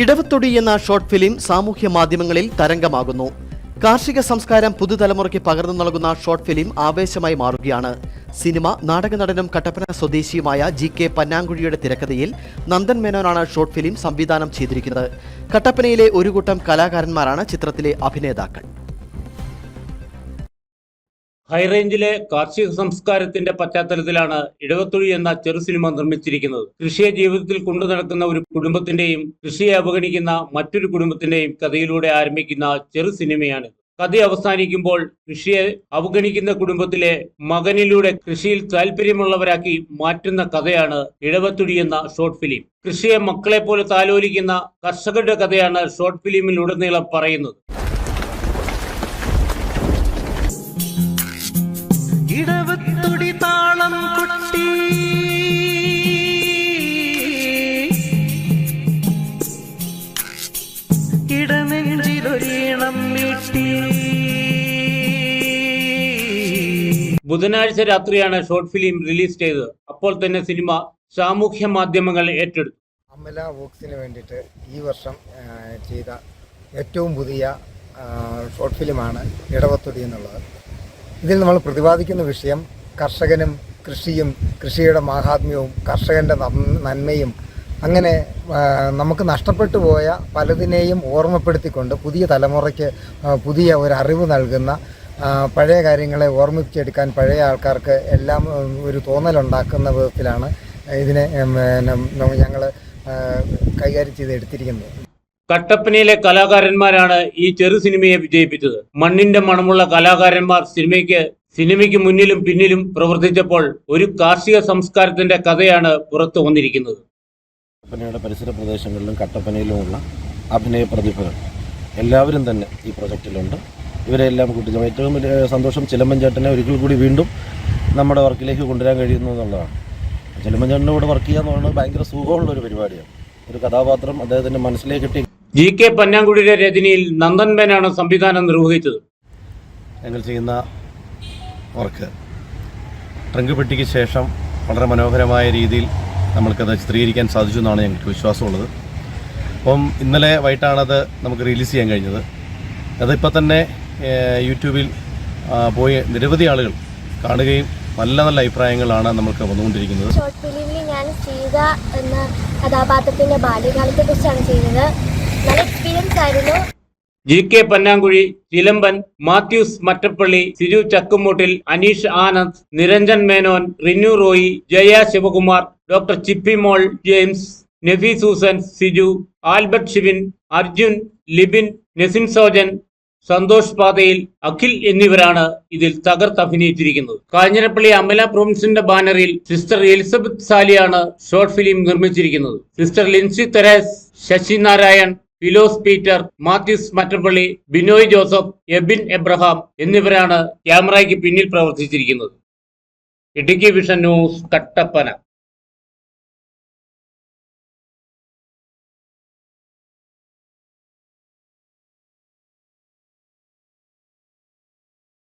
ഇടവത്തൊടി എന്ന short film സാമൂഹ്യ മാധ്യമങ്ങളിൽ തരംഗമാകുന്നു. കാർഷിക സംസ്കാരം പുതുതലമുറയ്ക്ക് പകർന്നു നൽകുന്ന ഷോർട്ട് ഫിലിം ആവേശമായി മാറുകയാണ്. സിനിമ നാടക നടനും കട്ടപ്പന സ്വദേശിയുമായ ജി കെ പന്നാങ്കുഴിയുടെ തിരക്കഥയിൽ നന്ദൻ മേനോനാണ് ഷോർട്ട് ഫിലിം സംവിധാനം ചെയ്തിരിക്കുന്നത്. കട്ടപ്പനയിലെ ഒരു കൂട്ടം കലാകാരന്മാരാണ് ചിത്രത്തിലെ അഭിനേതാക്കൾ. ഹൈറേഞ്ചിലെ കാർഷിക സംസ്കാരത്തിന്റെ പശ്ചാത്തലത്തിലാണ് ഇടവത്തൊഴി എന്ന ചെറു സിനിമ നിർമ്മിച്ചിരിക്കുന്നത്. കൃഷിയെ ജീവിതത്തിൽ കൊണ്ടു നടക്കുന്ന ഒരു കുടുംബത്തിന്റെയും കൃഷിയെ അവഗണിക്കുന്ന മറ്റൊരു കുടുംബത്തിന്റെയും കഥയിലൂടെ ആരംഭിക്കുന്ന ചെറു സിനിമയാണ് കഥ അവസാനിക്കുമ്പോൾ കൃഷിയെ അവഗണിക്കുന്ന കുടുംബത്തിലെ മകനിലൂടെ കൃഷിയിൽ താല്പര്യമുള്ളവരാക്കി മാറ്റുന്ന കഥയാണ് ഇടവത്തുടി എന്ന ഷോർട്ട് ഫിലിം. കൃഷിയെ മക്കളെ പോലെ താലോലിക്കുന്ന കർഷകരുടെ കഥയാണ് ഷോർട്ട് ഫിലിമിലുടനീളം പറയുന്നത്. ഇടവത്തുടി താളം കൊട്ടി. ഇടനെഞ്ചിലൊരീണം ബുധനാഴ്ച രാത്രിയാണ് ഷോർട്ട് ഫിലിം റിലീസ് ചെയ്തത്. അപ്പോൾ തന്നെ സിനിമ സാമൂഹ്യ മാധ്യമങ്ങൾ ഏറ്റെടുത്തു. അമല വോക്സിന് വേണ്ടിയിട്ട് ഈ വർഷം ചെയ്ത ഏറ്റവും പുതിയ ഷോർട്ട് ഫിലിമാണ് ഇടവത്തൊടി എന്നുള്ളത്. ഇതിൽ നമ്മൾ പ്രതിപാദിക്കുന്ന വിഷയം കർഷകനും കൃഷിയും കൃഷിയുടെ മാഹാത്മ്യവും കർഷകന്റെ നന്മയും അങ്ങനെ നമുക്ക് നഷ്ടപ്പെട്ടു പോയ പലതിനെയും ഓർമ്മപ്പെടുത്തിക്കൊണ്ട് പുതിയ തലമുറയ്ക്ക് പുതിയ ഒരു അറിവ് നൽകുന്ന പഴയ കാര്യങ്ങളെ ഓർമ്മിപ്പിച്ചെടുക്കാൻ പഴയ ആൾക്കാർക്ക് എല്ലാം ഒരു തോന്നലുണ്ടാക്കുന്ന വിധത്തിലാണ് ഇതിനെ ഞങ്ങൾ കൈകാര്യം ചെയ്ത് എടുത്തിരിക്കുന്നത് കട്ടപ്പനയിലെ കലാകാരന്മാരാണ് ഈ ചെറു സിനിമയെ വിജയിപ്പിച്ചത്. മണ്ണിന്റെ മണമുള്ള കലാകാരന്മാർ സിനിമയ്ക്ക് സിനിമയ്ക്ക് മുന്നിലും പിന്നിലും പ്രവർത്തിച്ചപ്പോൾ ഒരു കാർഷിക സംസ്കാരത്തിന്റെ കഥയാണ് പുറത്തു വന്നിരിക്കുന്നത്. കട്ടപ്പനയുടെ പരിസര പ്രദേശങ്ങളിലും കട്ടപ്പനയിലുമുള്ള അഭിനയ പ്രതിഭകൾ എല്ലാവരും തന്നെ ഈ പ്രൊജക്റ്റിലുണ്ട്. ഇവരെല്ലാം കൂട്ടി ഏറ്റവും വലിയ സന്തോഷം ചിലമ്പൻ ചേട്ടനെ ഒരിക്കൽ കൂടി വീണ്ടും നമ്മുടെ വർക്കിലേക്ക് കൊണ്ടുവരാൻ കഴിയുന്നു എന്നുള്ളതാണ്. ചിലമ്പൻ ചേട്ടന്റെ കൂടെ വർക്ക് ചെയ്യുക എന്ന് പറയുന്നത് ഭയങ്കര സുഖമുള്ള ഒരു പരിപാടിയാണ്. ഒരു കഥാപാത്രം അദ്ദേഹത്തിന്റെ മനസ്സിലേക്ക് കിട്ടി ജി കെ പന്നാങ്കുടിയുടെ രചനയിൽ നന്ദൻ മേനാണ് സംവിധാനം നിർവഹിച്ചത്. ഞങ്ങൾ ചെയ്യുന്ന വർക്ക് ട്രങ്ക് പെട്ടിക്ക് ശേഷം വളരെ മനോഹരമായ രീതിയിൽ നമ്മൾക്കത് ചിത്രീകരിക്കാൻ സാധിച്ചു എന്നാണ് ഞങ്ങൾക്ക് വിശ്വാസമുള്ളത്. അപ്പം ഇന്നലെ വൈകിട്ടാണത് നമുക്ക് റിലീസ് ചെയ്യാൻ കഴിഞ്ഞത്. അതിപ്പോൾ തന്നെ യൂട്യൂബിൽ പോയി നിരവധി ആളുകൾ കാണുകയും നല്ല നല്ല അഭിപ്രായങ്ങളാണ് നമ്മൾക്ക് വന്നുകൊണ്ടിരിക്കുന്നത്. ഷോർട്ട് ഫിലിമിൽ ഞാൻ സീത എന്ന കഥാപാത്രത്തിന്റെ ബാല്യകാലത്തെ കുറിച്ചാണ് ചെയ്തത് G K Pannankuzhi Chilamban Mathews Mattappally Siju Chakkumoottil Aneesh Anand Niranjan Menon Rinu Roy Jaya Shivakumar doctor Chippy Mol James Nefi Susan Siju Albert Shibin Arjun Libin Nesin Sojan Santhosh Pathayil Akhil എന്നിവരാണ് ഇതിൽ തകർത്ത് അഭിനയിച്ചിരിക്കുന്നത്. കാഞ്ഞിരപ്പള്ളി അമല പ്രൊവിൻസിന്റെ ബാനറിൽ sister Elizabeth സാലിയാണ് short film നിർമ്മിച്ചിരിക്കുന്നത്. Sister Lincy Therese Sasi Narayan Philos Peter Mathews Mattappally Binoy Joseph Ebin Abraham എന്നിവരാണ് ക്യാമറയ്ക്ക് പിന്നിൽ പ്രവർത്തിച്ചിരിക്കുന്നത്. Idukki vision news Kattappana.